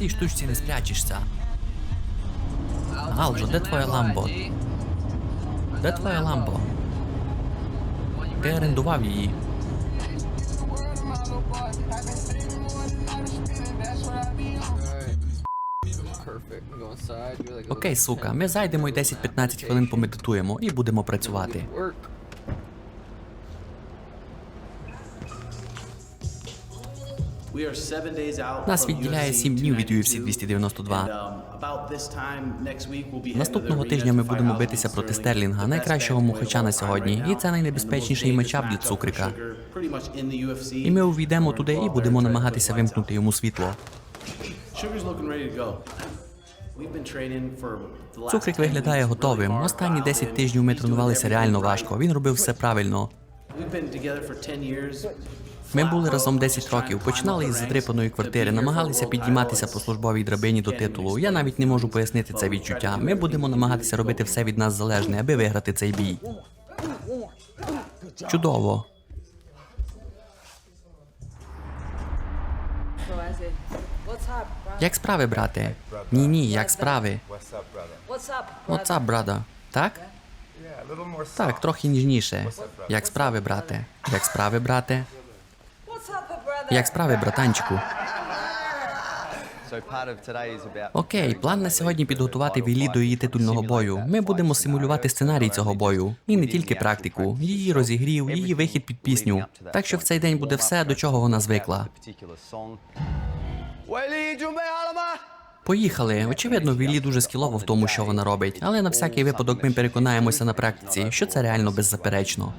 цій штучці не спрячешся. Алджо, де твоя ламбо? Де твоя ламбо? Ти орендував її. Окей, сука, ми зайдемо і 10-15 хвилин помедитуємо і будемо працювати. Нас відділяє 7 днів від UFC 292. Наступного тижня ми будемо битися проти Стерлінга, найкращого мухача на сьогодні, і це найнебезпечніший матчап для цукрика. І ми увійдемо туди і будемо намагатися вимкнути йому світло. Цукрик виглядає готовим. Останні 10 тижнів ми тренувалися реально важко. Він робив все правильно. Ми були разом 10 років, починали із задрипаної квартири, намагалися підійматися по службовій драбині до титулу. Я навіть не можу пояснити це відчуття. Ми будемо намагатися робити все від нас залежне, аби виграти цей бій. Чудово. Як справи, брате? Ні, ні, як справи? Up, брада? Так? Так, трохи ніжніше. Як справи, брате? Як справи, брате? Як справи, братанчику? Окей, план на сьогодні підготувати Вілі до її титульного бою. Ми будемо симулювати сценарій цього бою. І не тільки практику, її розігрів, її вихід під пісню. Так що в цей день буде все, до чого вона звикла. Поїхали. Очевидно, Вілі дуже скілово в тому, що вона робить, але на всякий випадок ми переконаємося на практиці, що це реально беззаперечно.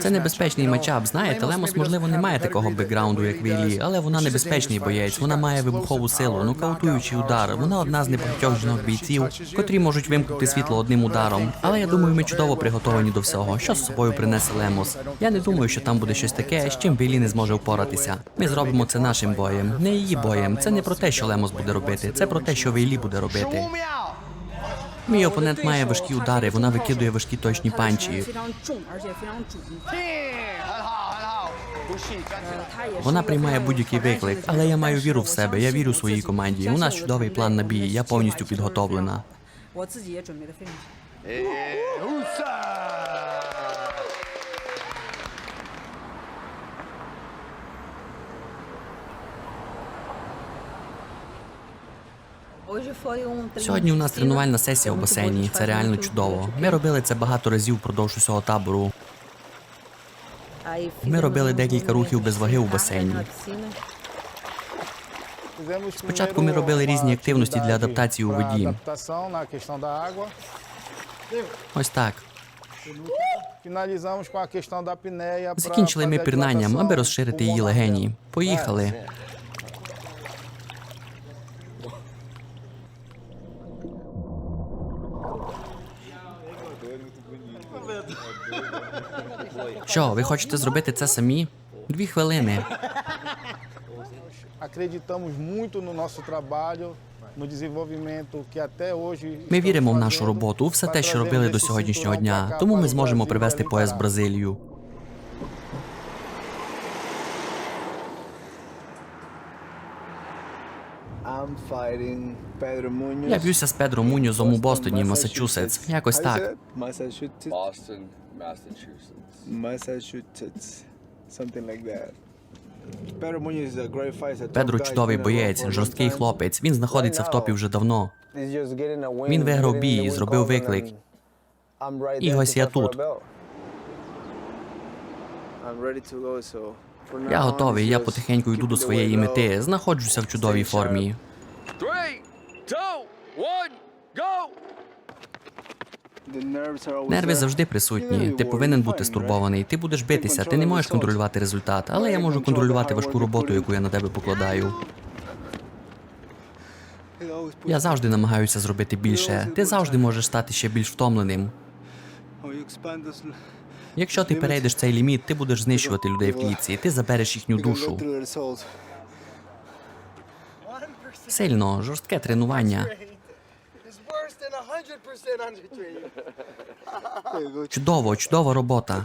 Це небезпечний матчап, знаєте, Лемос, можливо, не має такого бекграунду, як Вілі, але вона небезпечний боєць. Вона має вибухову силу, нокаутуючий удар. Вона одна з небагатьох жінок бійців, котрі можуть вимкнути світло одним ударом. Але я думаю, ми чудово приготовані до всього. Що з собою принесе Лемос? Я не думаю, що там буде щось таке, з чим Вілі не зможе впоратися. Ми зробимо це нашим боєм, не її боєм. Це не про те, що Лемос буде робити, це про те, що Вілі буде робити. Мій опонент має важкі удари, вона викидує важкі точні панчі. Вона приймає будь-який виклик, але я маю віру в себе. Я вірю своїй команді. У нас чудовий план на бій. Я повністю підготовлена. Сьогодні у нас тренувальна сесія у басейні. Це реально чудово. Ми робили це багато разів впродовж усього табору. Ми робили декілька рухів без ваги у басейні. Спочатку ми робили різні активності для адаптації у воді. Ось так. Закінчили Закінчили ми пірнанням, аби розширити її легені. Поїхали. Що, ви хочете зробити це самі? Дві хвилини. Ми віримо в нашу роботу, у все те, що робили до сьогоднішнього дня. Тому ми зможемо para пояс в. Бразилію. Я б'юся з Педро Муньозом у Бостоні, Масачусетс. Якось так. Boston, Massachusetts. Massachusetts. Something like that. Педро чудовий боєць, жорсткий хлопець. Він знаходиться в топі вже давно. Він виграв бій, зробив виклик. І ось я тут. Я готовий, я потихеньку йду до своєї мети. Знаходжуся в чудовій формі. Three, two, one, go! Нерви завжди присутні. Ти повинен бути стурбований. Ти будеш битися, ти не можеш контролювати результат, але я можу контролювати важку роботу, яку я на тебе покладаю. Я завжди намагаюся зробити більше. Ти завжди можеш стати ще більш втомленим. Якщо ти перейдеш цей ліміт, ти будеш знищувати людей в клітці, ти забереш їхню душу. Сильно, жорстке тренування. Чудово, чудова робота.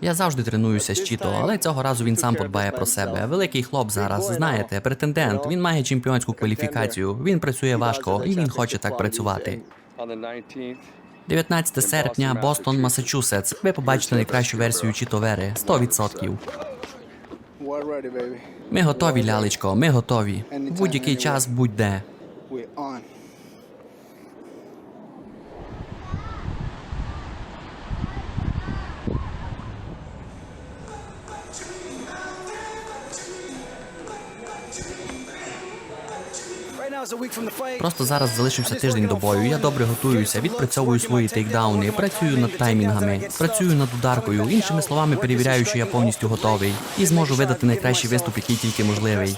Я завжди тренуюся з Чіто, але цього разу він сам подбає про себе. Великий хлоп зараз, знаєте, претендент. Він має чемпіонську кваліфікацію. Він працює важко і він хоче так працювати. 19 серпня, Бостон, Масачусетс. Ви побачите найкращу версію Чіто Вери. 100%. Ми готові, лялечко, ми готові. Будь-який час будь-де. Просто зараз залишився тиждень до бою. Я добре готуюся, відпрацьовую свої тейкдауни, працюю над таймінгами, працюю над ударкою. Іншими словами, перевіряю, що я повністю готовий і зможу видати найкращий виступ, який тільки можливий.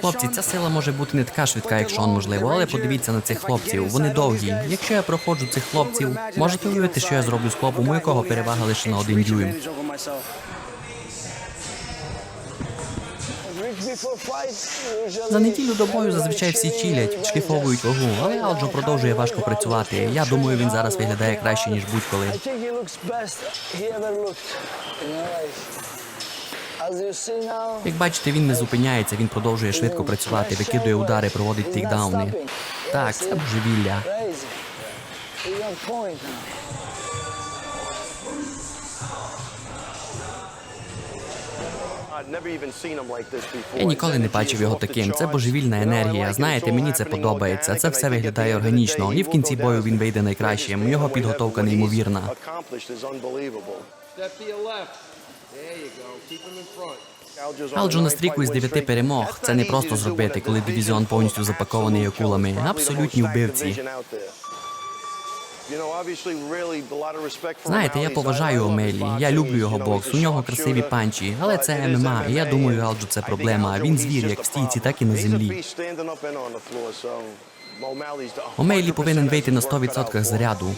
Хлопці, ця сила може бути не така швидка, як Шон, можливо, але подивіться на цих хлопців. Вони довгі. Якщо я проходжу цих хлопців, можете уявити, що я зроблю з хлопом, у якого перевага лише на один дюйм. За неділю до бою зазвичай всі чилять, шліфовують вагу, але Алджо продовжує важко працювати. Я думаю, він зараз виглядає краще ніж будь-коли. Як бачите, він не зупиняється, він продовжує швидко працювати, викидує удари, проводить тейкдауни. Так, це божевілля. Я ніколи не бачив його таким. Це божевільна енергія. Знаєте, мені це подобається. Це все виглядає органічно. І в кінці бою він вийде найкращим. Його підготовка неймовірна. Алджо на стріку із дев'яти перемог. Це не просто зробити, коли дивізіон повністю запакований акулами. Абсолютні вбивці. Знаєте, я поважаю Омелі. Я люблю його бокс. У нього красиві панчі, але це ММА. І я думаю, Алджо це проблема. Він звір як в стійці, так і на землі. Омейлі повинен вийти на 100% заряду.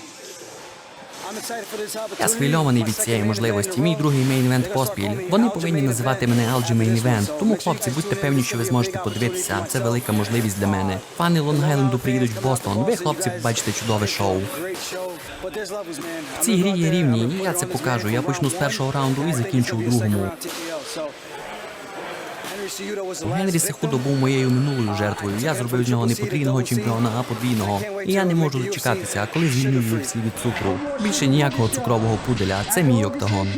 Я схвильований від цієї можливості. Мій другий мейн-івент поспіль. Вони повинні називати мене Алджі мейн-івент. Тому, хлопці, будьте певні, що ви зможете подивитися. Це велика можливість для мене. Фани Лонг-Айленду приїдуть в Бостон. Ви, хлопці, побачите чудове шоу. В цій грі є рівні, і я це покажу. Я почну з першого раунду і закінчу у другому. Генрі Сехудо був моєю минулою жертвою. Я зробив з нього не потрійного чемпіона, а подвійного. І я не можу дочекатися, коли звільню UFC від цукру. Більше ніякого цукрового пуделя. Це мій октагон.